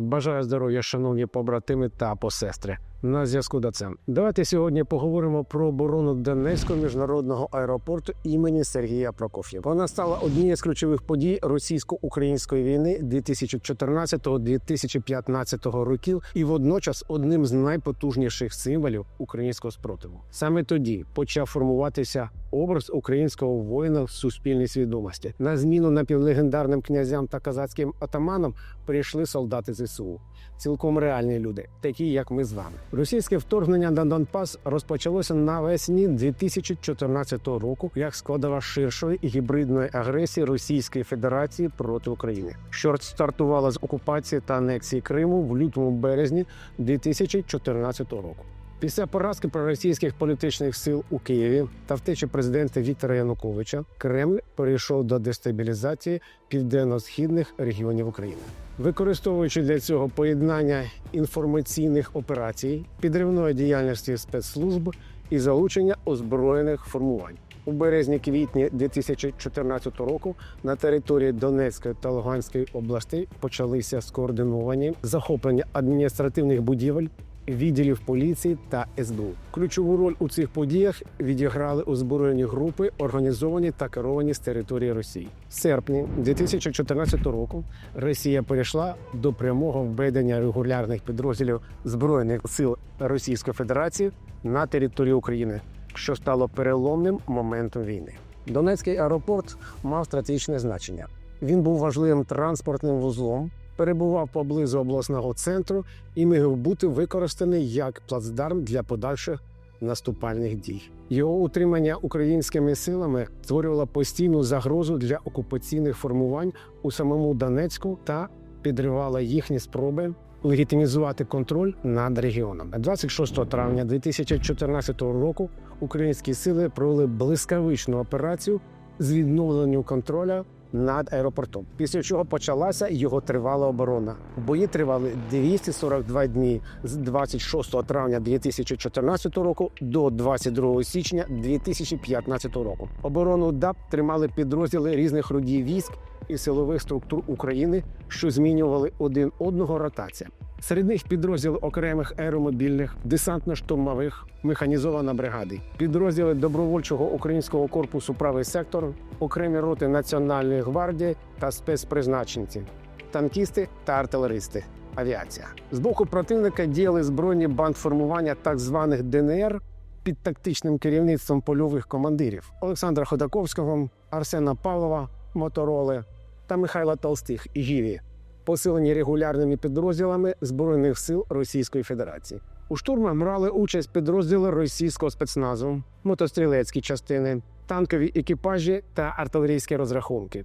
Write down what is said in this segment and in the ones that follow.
Бажаю здоров'я, шановні побратими та посестри. На зв'язку Дацем. Давайте сьогодні поговоримо про оборону Донецького міжнародного аеропорту імені Сергія Прокоф'єва. Вона стала однією з ключових подій російсько-української війни 2014-2015 років і водночас одним з найпотужніших символів українського спротиву. Саме тоді почав формуватися образ українського воїна в суспільній свідомості. На зміну напівлегендарним князям та казацьким атаманам прийшли солдати ЗСУ. Цілком реальні люди, такі як ми з вами. Російське вторгнення на Донбас розпочалося навесні 2014 року як складова ширшої гібридної агресії Російської Федерації проти України, що стартувала з окупації та анексії Криму в лютому березні 2014 року. Після поразки проросійських політичних сил у Києві та втечі президента Віктора Януковича Кремль перейшов до дестабілізації південно-східних регіонів України, використовуючи для цього поєднання інформаційних операцій, підривної діяльності спецслужб і залучення озброєних формувань. У березні-квітні 2014 року на території Донецької та Луганської областей почалися скоординовані захоплення адміністративних будівель відділів поліції та СБУ. Ключову роль у цих подіях відіграли озброєні групи, організовані та керовані з території Росії. В серпні 2014 року Росія перейшла до прямого введення регулярних підрозділів збройних сил Російської Федерації на територію України, що стало переломним моментом війни. Донецький аеропорт мав стратегічне значення. Він був важливим транспортним вузлом, перебував поблизу обласного центру і міг бути використаний як плацдарм для подальших наступальних дій. Його утримання українськими силами створювало постійну загрозу для окупаційних формувань у самому Донецьку та підривало їхні спроби легітимізувати контроль над регіоном. 26 травня 2014 року українські сили провели блискавичну операцію з відновленням контроля над аеропортом. Після чого почалася його тривала оборона. Бої тривали 242 дні з 26 травня 2014 року до 22 січня 2015 року. Оборону ДАП тримали підрозділи різних родів військ і силових структур України, що змінювали один одного ротація. Серед них підрозділи окремих аеромобільних, десантно-штурмових, механізована бригади, підрозділи добровольчого українського корпусу правий сектор, окремі роти Національної гвардії та спецпризначенці, танкісти та артилеристи. Авіація з боку противника діяли збройні бандформування так званих ДНР під тактичним керівництвом польових командирів Олександра Ходаковського, Арсена Павлова, Мотороли та Михайла Толстих Гіві, посилені регулярними підрозділами Збройних сил Російської Федерації. У штурмах брали участь підрозділи російського спецназу, мотострілецькі частини, танкові екіпажі та артилерійські розрахунки.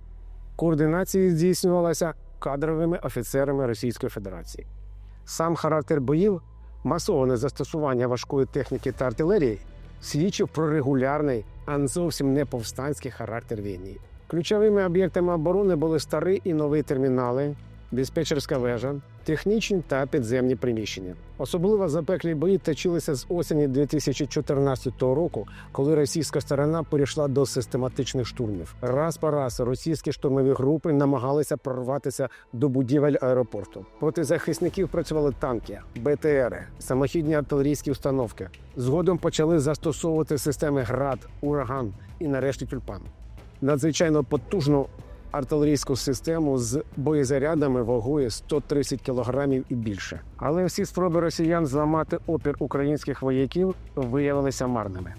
Координація здійснювалася кадровими офіцерами Російської Федерації. Сам характер боїв, масоване застосування важкої техніки та артилерії свідчив про регулярний, а не зовсім не повстанський характер війни. Ключовими об'єктами оборони були старі і нові термінали, диспетчерська вежа, технічні та підземні приміщення. Особливо запеклі бої точилися з осені 2014 року, коли російська сторона перейшла до систематичних штурмів. Раз по раз російські штурмові групи намагалися прорватися до будівель аеропорту. Проти захисників працювали танки, БТРи, самохідні артилерійські установки. Згодом почали застосовувати системи ГРАД, ураган і нарешті тюльпан. Надзвичайно потужну артилерійську систему з боєзарядами вагою 130 кілограмів і більше. Але всі спроби росіян зламати опір українських вояків виявилися марними.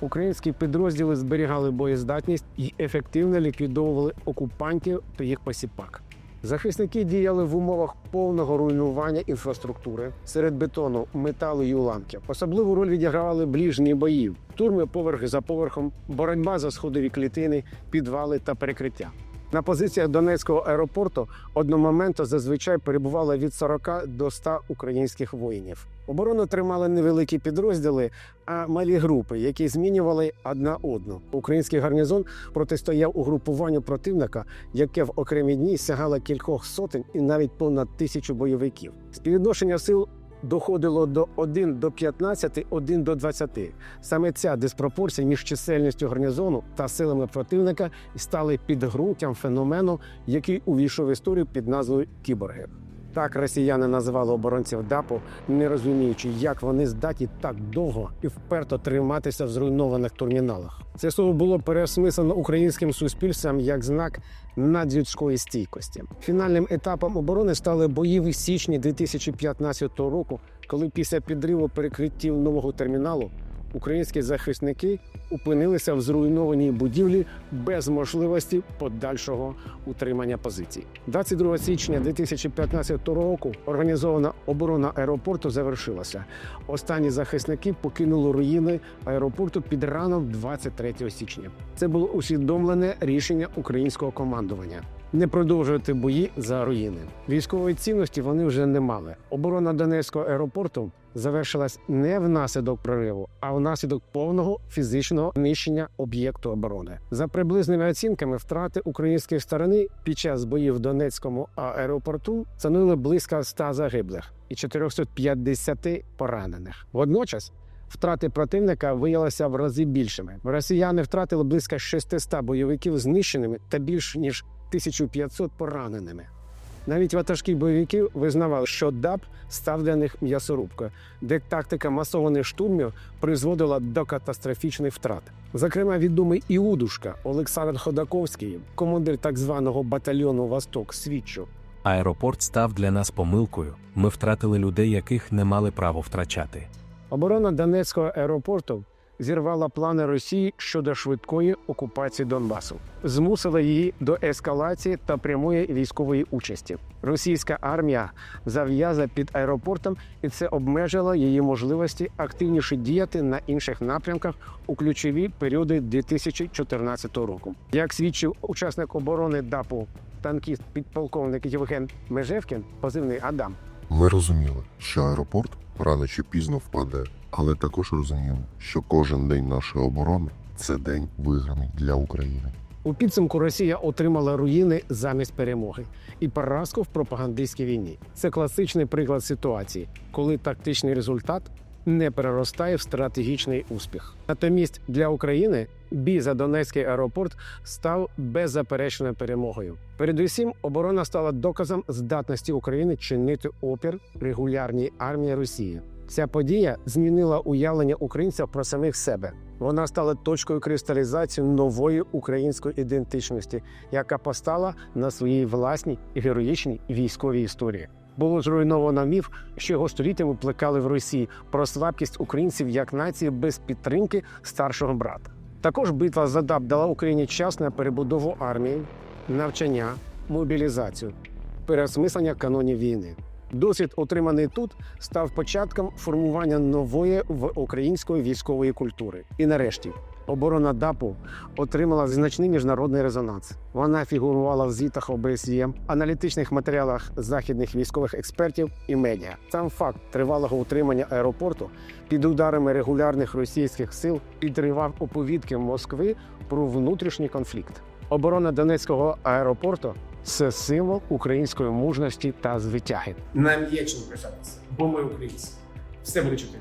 Українські підрозділи зберігали боєздатність і ефективно ліквідовували окупантів та їх посіпак. Захисники діяли в умовах повного руйнування інфраструктури серед бетону, металу і уламків. Особливу роль відігравали ближні бої, турми поверх за поверхом, боротьба за сходові клітини, підвали та перекриття. На позиціях Донецького аеропорту одномоментно зазвичай перебувало від 40 до 100 українських воїнів. Оборону тримали невеликі підрозділи, а малі групи, які змінювали одна одну. Український гарнізон протистояв угрупуванню противника, яке в окремі дні сягало кількох сотень і навіть понад тисячу бойовиків. Співвідношення сил доходило до 1 до 15, 1 до 20. Саме ця диспропорція між чисельністю гарнізону та силами противника стали підґрунтям феномену, який увійшов в історію під назвою кіборги. Так росіяни називали оборонців ДАПу, не розуміючи, як вони здатні так довго і вперто триматися в зруйнованих терміналах. Це слово було переосмислено українським суспільством як знак надлюдської стійкості. Фінальним етапом оборони стали бої в січні 2015 року, коли після підриву перекриттів нового терміналу українські захисники опинилися в зруйнованій будівлі без можливості подальшого утримання позицій. 22 січня 2015 року організована оборона аеропорту завершилася. Останні захисники покинули руїни аеропорту під ранок 23 січня. Це було усвідомлене рішення українського командування. Не продовжувати бої за руїни. Військової цінності вони вже не мали. Оборона Донецького аеропорту завершилась не внаслідок прориву, а внаслідок повного фізичного нищення об'єкту оборони. За приблизними оцінками, втрати української сторони під час боїв в Донецькому аеропорту становили близько 100 загиблих і 450 поранених. Водночас. Втрати противника виявилися в рази більшими. Росіяни втратили близько 600 бойовиків знищеними та більш ніж 1500 пораненими. Навіть ватажки бойовиків визнавали, що ДАП став для них м'ясорубкою, де тактика масованих штурмів призводила до катастрофічних втрат. Зокрема, відомий Іудушка Олександр Ходаковський, командир так званого батальйону Восток, свідчив. Аеропорт став для нас помилкою. Ми втратили людей, яких не мали право втрачати. Оборона Донецького аеропорту зірвала плани Росії щодо швидкої окупації Донбасу, змусила її до ескалації та прямої військової участі. Російська армія зав'яза під аеропортом, і це обмежило її можливості активніше діяти на інших напрямках у ключові періоди 2014 року. Як свідчив учасник оборони ДАПу танкіст підполковник Євген Межевкін, позивний Адам. Ми розуміли, що аеропорт рано чи пізно впаде, але також розуміли, що кожен день нашої оборони це день виграний для України. У підсумку Росія отримала руїни замість перемоги і поразку в пропагандистській війні. Це класичний приклад ситуації, коли тактичний результат не переростає в стратегічний успіх. Натомість для України бій за Донецький аеропорт став беззаперечною перемогою. Передусім, оборона стала доказом здатності України чинити опір регулярній армії Росії. Ця подія змінила уявлення українців про самих себе. Вона стала точкою кристалізації нової української ідентичності, яка постала на своїй власній героїчній військовій історії. Було зруйновано міф, що його століттями плекали в Росії про слабкість українців як нації без підтримки старшого брата. Також битва за ДАБ дала Україні час на перебудову армії, навчання, мобілізацію, переосмислення канонів війни. Досвід, отриманий тут, став початком формування нової в української військової культури. І нарешті оборона ДАПу отримала значний міжнародний резонанс. Вона фігурувала в звітах ОБСЄ, аналітичних матеріалах західних військових експертів і медіа. Сам факт тривалого утримання аеропорту під ударами регулярних російських сил підривав оповідки Москви про внутрішній конфлікт. Оборона Донецького аеропорту це символ української мужності та звитяги. Нам є чим пишатися, бо ми українці. Все буде чути.